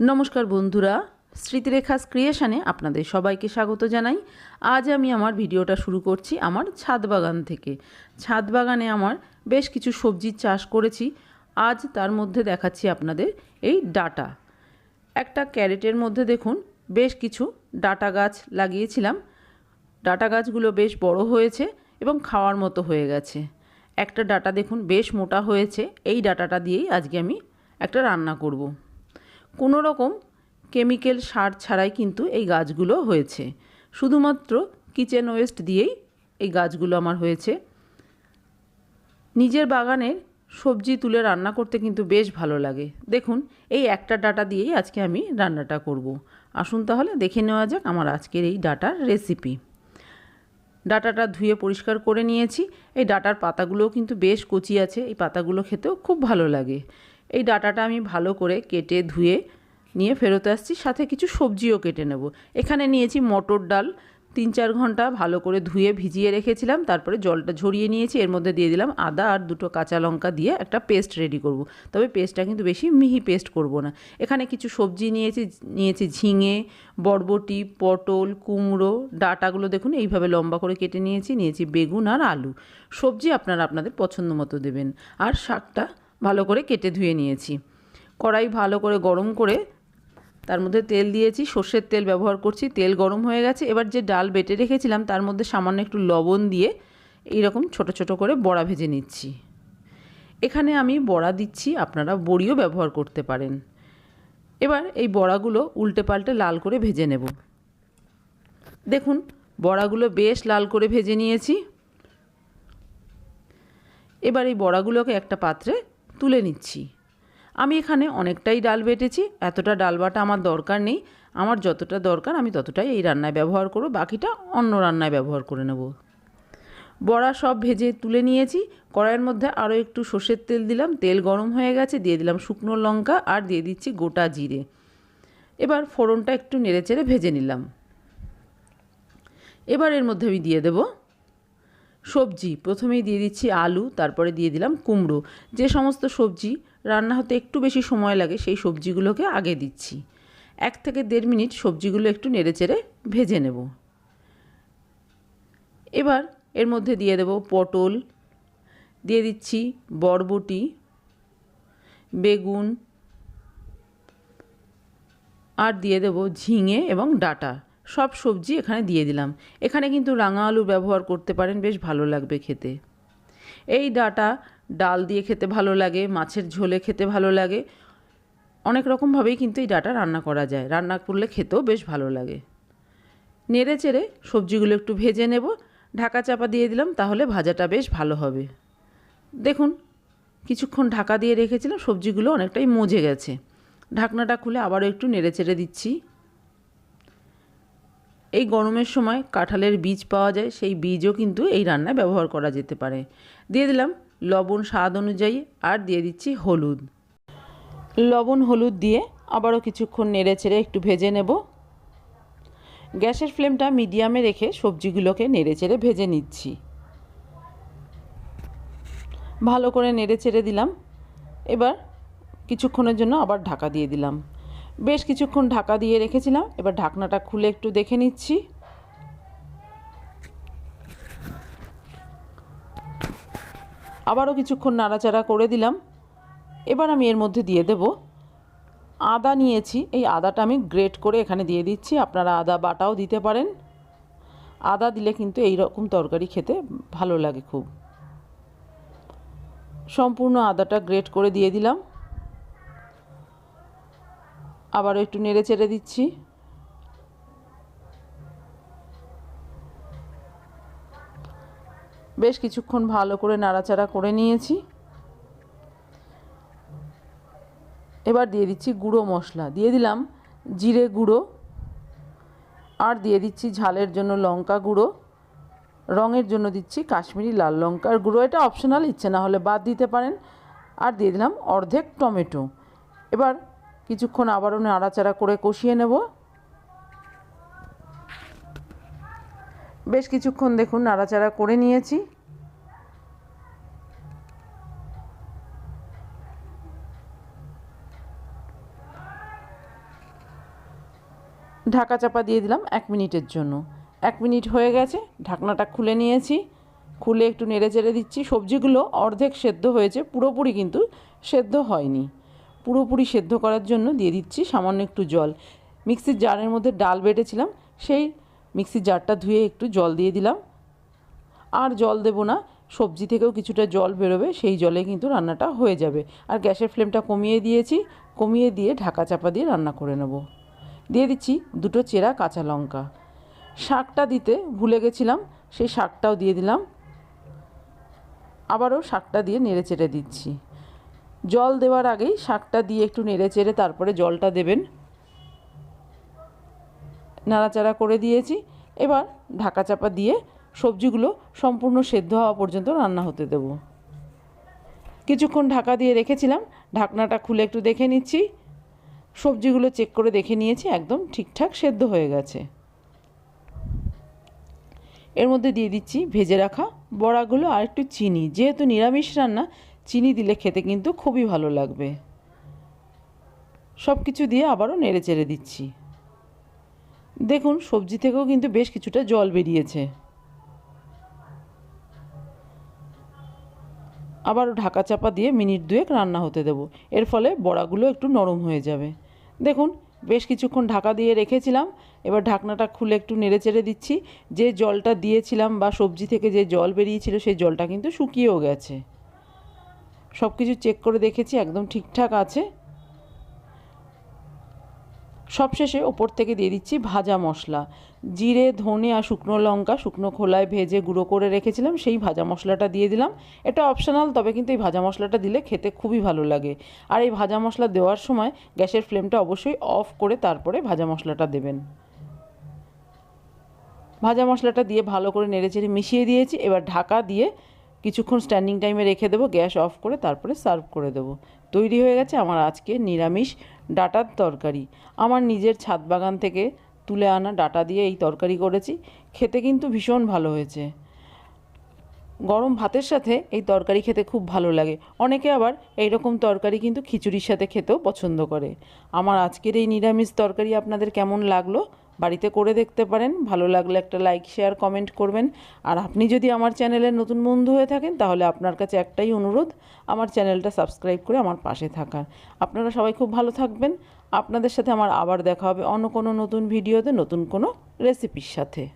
নমস্কার বন্ধুরা, স্মৃতিরেখাস ক্রিয়েশনে আপনাদের সবাইকে স্বাগত জানাই। আজ আমি আমার ভিডিওটা শুরু করছি আমার ছাদ বাগান থেকে। ছাদ বাগানে আমার বেশ কিছু সবজির চাষ করেছি। আজ তার মধ্যে দেখাচ্ছি আপনাদের এই ডাটা। একটা ক্যারেটের মধ্যে দেখুন, বেশ কিছু ডাটা গাছ লাগিয়েছিলাম। ডাটা গাছগুলো বেশ বড় হয়েছে এবং খাওয়ার মতো হয়ে গেছে। একটা ডাটা দেখুন, বেশ মোটা হয়েছে। এই ডাটাটা দিয়েই আজকে আমি একটা রান্না করব। কোনো রকম কেমিক্যাল সার ছাড়াই কিন্তু এই গাছগুলো হয়েছে। শুধুমাত্র কিচেন ওয়েস্ট দিয়েই এই গাছগুলো আমার হয়েছে। নিজের বাগানের সবজি তুলে রান্না করতে কিন্তু বেশ ভালো লাগে। দেখুন, এই একটা ডাটা দিয়েই আজকে আমি রান্নাটা করব। আসুন তাহলে দেখে নেওয়া যাক আমার আজকের এই ডাটার রেসিপি। ডাটাটা ধুয়ে পরিষ্কার করে নিয়েছি। এই ডাটার পাতাগুলোও কিন্তু বেশ কচি আছে। এই পাতাগুলো খেতেও খুব ভালো লাগে। এই ডাটাটা আমি ভালো করে কেটে ধুয়ে নিয়ে ফেরত আসছি, সাথে কিছু সবজিও কেটে নেব। এখানে নিয়েছি মটর ডাল, তিন চার ঘণ্টা ভালো করে ধুয়ে ভিজিয়ে রেখেছিলাম, তারপরে জলটা ঝরিয়ে নিয়েছি, এর মধ্যে দিয়ে দিলাম আদা আর দুটো কাঁচা লঙ্কা দিয়ে একটা পেস্ট রেডি করব। তবে পেস্টটা কিন্তু বেশি মিহি পেস্ট করব না। এখানে কিছু সবজি নিয়েছি নিয়েছি ঝিঙে, বরবটি, পটল, কুমড়ো, ডাটাগুলো দেখুন, এইভাবে লম্বা করে কেটে নিয়েছি নিয়েছি বেগুন আর আলু। সবজি আপনারা আপনাদের পছন্দ মতো দেবেন। আর শাকটা ভালো করে কেটে ধুয়ে নিয়েছি। কড়াই ভালো করে গরম করে তার মধ্যে তেল দিয়েছি, সর্ষের তেল ব্যবহার করছি, তেল গরম হয়ে গেছে। এবার যে ডাল বেটে রেখেছিলাম, তার মধ্যে সামান্য একটু লবণ দিয়ে এইরকম ছোট ছোট করে বড়া ভেজে নিচ্ছি। এখানে আমি বড়া দিচ্ছি, আপনারা বড়িও ব্যবহার করতে পারেন। এবার এই বড়াগুলো উল্টে পাল্টে লাল করে ভেজে নেব। দেখুন, বড়াগুলো বেশ লাল করে ভেজে নিয়েছি। এবার এই বড়াগুলোকে একটা পাত্রে তুলে নিচ্ছি। আমি এখানে অনেকটাই ডাল বেটেছি, এতটা ডাল বাটা আমার দরকার নেই। আমার যতটা দরকার আমি ততটাই এই রান্নায় ব্যবহার করব, বাকিটা অন্য রান্নায় ব্যবহার করে নেব। বড়া সব ভেজে তুলে নিয়েছি, কড়াইয়ের মধ্যে আরও একটু সর্ষের তেল দিলাম, তেল গরম হয়ে গেছে, দিয়ে দিলাম শুকনো লঙ্কা আর দিয়ে দিচ্ছি গোটা জিরে। এবার ফোড়নটা একটু নেড়েচেড়ে ভেজে নিলাম। এবার এর মধ্যে আমি দিয়ে দেবো সবজি, প্রথমেই দিয়ে দিচ্ছি আলু, তারপরে দিয়ে দিলাম কুমড়ো। যে সমস্ত সবজি রান্না হতে একটু বেশি সময় লাগে, সেই সবজিগুলোকে আগে দিচ্ছি। এক থেকে দেড় মিনিট সবজিগুলো একটু নেড়েচেড়ে ভেজে নেব। এবার এর মধ্যে দিয়ে দেব পটল, দিয়ে দিচ্ছি বরবটি, বেগুন, আর দিয়ে দেব ঝিঙে এবং ডাটা। সব সবজি এখানে দিয়ে দিলাম। এখানে কিন্তু রাঙা আলু ব্যবহার করতে পারেন, বেশ ভালো লাগবে খেতে। এই ডাটা ডাল দিয়ে খেতে ভালো লাগে, মাছের ঝোলে খেতে ভালো লাগে। অনেক রকমভাবেই কিন্তু এই ডাটা রান্না করা যায়। রান্না করলে খেতেও বেশ ভালো লাগে। নেড়ে চেড়ে সবজিগুলো একটু ভেজে নেব। ঢাকা চাপা দিয়ে দিলাম, তাহলে ভাজাটা বেশ ভালো হবে। দেখুন, কিছুক্ষণ ঢাকা দিয়ে রেখেছিলাম, সবজিগুলো অনেকটাই মজে গেছে। ঢাকনাটা খুলে আবারও একটু নেড়ে চেড়ে দিচ্ছি। এই গরমের সময় কাঁঠালের বীজ পাওয়া যায়, সেই বীজও কিন্তু এই রান্নায় ব্যবহার করা যেতে পারে। দিয়ে দিলাম লবণ স্বাদ অনুযায়ী আর দিয়ে দিচ্ছি হলুদ। লবণ হলুদ দিয়ে আবারও কিছুক্ষণ নেড়ে চেড়ে একটু ভেজে নেব। গ্যাসের ফ্লেমটা মিডিয়ামে রেখে সবজিগুলোকে নেড়ে চেড়ে ভেজে নিচ্ছি। ভালো করে নেড়ে চেড়ে দিলাম। এবার কিছুক্ষণের জন্য আবার ঢাকা দিয়ে দিলাম। বেশ কিছুক্ষণ ঢাকা দিয়ে রেখেছিলাম। এবার ঢাকনাটা খুলে একটু দেখে নিচ্ছি। আবারও কিছুক্ষণ নাড়াচাড়া করে দিলাম। এবার আমি এর মধ্যে দিয়ে দেব আদা নিয়েছি। এই আদাটা আমি গ্রেট করে এখানে দিয়ে দিচ্ছি। আপনারা আদা বাটাও দিতে পারেন। আদা দিলে কিন্তু এই রকম তরকারি খেতে ভালো লাগে খুব। সম্পূর্ণ আদাটা গ্রেট করে দিয়ে দিলাম। আবারও একটু নেড়ে চেড়ে দিচ্ছি। বেশ কিছুক্ষণ ভালো করে নাড়াচাড়া করে নিয়েছি। এবার দিয়ে দিচ্ছি গুঁড়ো মশলা। দিয়ে দিলাম জিরে গুঁড়ো আর দিয়ে দিচ্ছি ঝালের জন্য লঙ্কা গুঁড়ো। রঙের জন্য দিচ্ছি কাশ্মীরি লাল লঙ্কার গুঁড়ো। এটা অপশনাল, ইচ্ছে না হলে বাদ দিতে পারেন। আর দিয়ে দিলাম অর্ধেক টমেটো। এবার কিছুক্ষণ আবারও নাড়াচাড়া করে কষিয়ে নেব। বেশ কিছুক্ষণ দেখুন নাড়াচাড়া করে নিয়েছি। ঢাকা চাপা দিয়ে দিলাম এক মিনিটের জন্য। এক মিনিট হয়ে গেছে, ঢাকনাটা খুলে নিয়েছি। খুলে একটু নেড়ে চেড়ে দিচ্ছি। সবজিগুলো অর্ধেক সেদ্ধ হয়েছে, পুরোপুরি কিন্তু সেদ্ধ হয়নি। পুরোপুরি সেদ্ধ করার জন্য দিয়ে দিচ্ছি সামান্য একটু জল। মিক্সির জারের মধ্যে ডাল বেটেছিলাম, সেই মিক্সির জারটা ধুয়ে একটু জল দিয়ে দিলাম। আর জল দেবো না, সবজি থেকেও কিছুটা জল বেরোবে, সেই জলে কিন্তু রান্নাটা হয়ে যাবে। আর গ্যাসের ফ্লেমটা কমিয়ে দিয়েছি, কমিয়ে দিয়ে ঢাকা চাপা দিয়ে রান্না করে নেব। দিয়ে দিচ্ছি দুটো চেরা কাঁচা লঙ্কা। শাকটা দিতে ভুলে গেছিলাম, সেই শাকটাও দিয়ে দিলাম। আবারও শাকটা দিয়ে নেড়ে চেড়ে দিচ্ছি। জল দেওয়ার আগেই শাকটা দিয়ে একটু নেড়ে চেড়ে তারপরে জলটা দেবেন। নাড়াচাড়া করে দিয়েছি। এবার ঢাকা চাপা দিয়ে সবজিগুলো সম্পূর্ণ সেদ্ধ হওয়া পর্যন্ত রান্না হতে দেব। কিছুক্ষণ ঢাকা দিয়ে রেখেছিলাম। ঢাকনাটা খুলে একটু দেখে নিচ্ছি। সবজিগুলো চেক করে দেখে নিয়েছি, একদম ঠিকঠাক সেদ্ধ হয়ে গেছে। এর মধ্যে দিয়ে দিচ্ছি ভেজে রাখা বড়াগুলো আর একটু চিনি। যেহেতু নিরামিষ রান্না চিনি দিলে খেতে কিন্তু খুবই ভালো লাগবে। সব কিছু দিয়ে আবারও নেড়ে চেড়ে দিচ্ছি। দেখুন, সবজি থেকেও কিন্তু বেশ কিছুটা জল বেরিয়েছে। আবারও ঢাকা চাপা দিয়ে মিনিট দুয়েক রান্না হতে দেবো। এর ফলে বড়াগুলো একটু নরম হয়ে যাবে। দেখুন, বেশ কিছুক্ষণ ঢাকা দিয়ে রেখেছিলাম। এবার ঢাকনাটা খুলে একটু নেড়ে চেড়ে দিচ্ছি। যে জলটা দিয়েছিলাম বা সবজি থেকে যে জল বেরিয়েছিল, সেই জলটা কিন্তু শুকিয়েও গেছে। সব কিছু চেক করে দেখেছি, একদম ঠিকঠাক আছে। সবশেষে ওপর থেকে দিয়ে দিচ্ছি ভাজা মশলা। জিরে, ধনে আর শুকনো লঙ্কা, শুকনো খোলায় ভেজে গুঁড়ো করে রেখেছিলাম, সেই ভাজা মশলাটা দিয়ে দিলাম। এটা অপশনাল তবে কিন্তু এই ভাজা মশলাটা দিলে খেতে খুবই ভালো লাগে। আর এই ভাজা মশলা দেওয়ার সময় গ্যাসের ফ্লেমটা অবশ্যই অফ করে তারপরে ভাজা মশলাটা দেবেন। ভাজা মশলাটা দিয়ে ভালো করে নেড়েচেড়ে মিশিয়ে দিয়েছি, এবার ঢাকা দিয়ে কিছুক্ষণ স্ট্যান্ডিং টাইমে রেখে দেবো, গ্যাস অফ করে তারপরে সার্ভ করে দেবো। তৈরি হয়ে গেছে আমার আজকে নিরামিষ ডাটার তরকারি। আমার নিজের ছাদ বাগান থেকে তুলে আনা ডাটা দিয়ে এই তরকারি করেছি, খেতে কিন্তু ভীষণ ভালো হয়েছে। গরম ভাতের সাথে এই তরকারি খেতে খুব ভালো লাগে। অনেকে আবার এই রকম তরকারি কিন্তু খিচুড়ির সাথে খেতেও পছন্দ করে। আমার আজকের এই নিরামিষ তরকারি আপনাদের কেমন লাগল? বাড়িতে করে দেখতে পারেন। ভালো লাগলে একটা লাইক শেয়ার কমেন্ট করবেন। আর আপনি যদি আমার চ্যানেলের নতুন বন্ধু হয়ে থাকেন, তাহলে আপনার কাছে একটাই অনুরোধ, আমার চ্যানেলটা সাবস্ক্রাইব করে আমার পাশে থাকার আপনারা সবাই খুব ভালো থাকবেন। আপনাদের সাথে আমার আবার দেখা হবে অন্য কোনো নতুন ভিডিওতে নতুন কোনো রেসিপির সাথে।